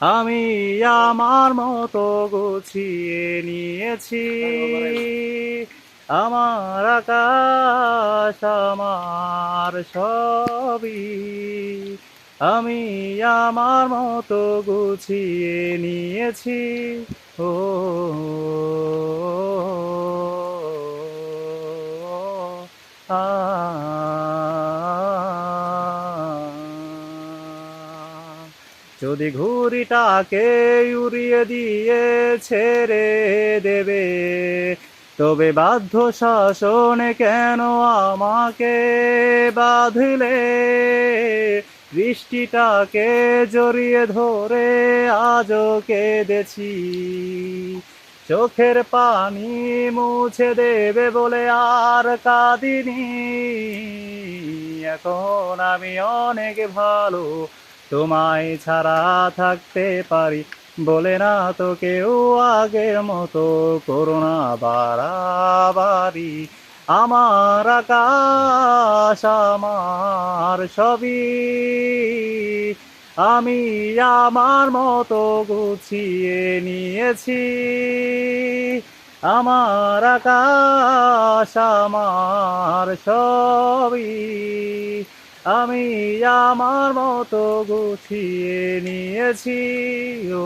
আমি আমার মতো গুছিয়ে নিয়েছি। আমার আকাশ, আমার সবই আমি আমার মতো গুছিয়ে নিয়েছি। ও, আ যদি ঘুড়িটাকে উড়িয়ে দিয়ে ছেড়ে দেবে, তবে বাধ্য শাসনে কেন আমাকে বাঁধলে? বৃষ্টিটাকে জড়িয়ে ধরে আজও কেঁদেছি। চোখের পানি মুছে দেবে বলে আর কাঁদিনি। এখন আমি অনেক ভালো তোমায় ছাড়া থাকতে পারি। বলে না তো কেউ আগের মতো করোনা বাড়াবাড়ি। আমার আকাশ, আমার সবই আমি আমার মতো গুছিয়ে নিয়েছি। আমার আকাশ, আমার সবই আমি আমার মতো গুছিয়ে নিয়েছি ও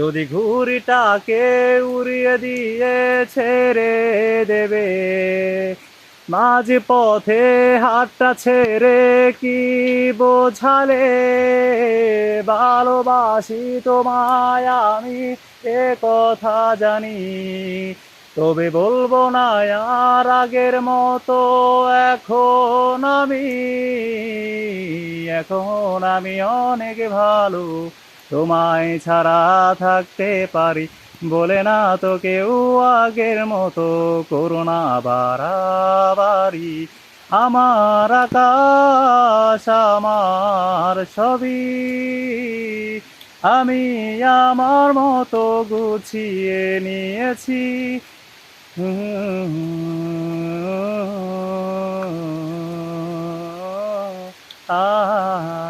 যদি ঘুড়িটাকে উড়িয়ে দিয়ে ছেড়ে দেবে মাঝ পথে হাতটা ছেড়ে কি বোঝালে ভালোবাসি তোমায় আমি এ কথা জানি। তবে বলব না, আর আগের মতো এখন আমি এখন আমি অনেক ভালো। তোমায় ছাড়া থাকতে পারি, বলে না তো কেউ আগের মতো করোনা বাড়াবাড়ি। আমার আকাশ আমার ছবি। আমি আমার মতো গুছিয়ে নিয়েছি। আ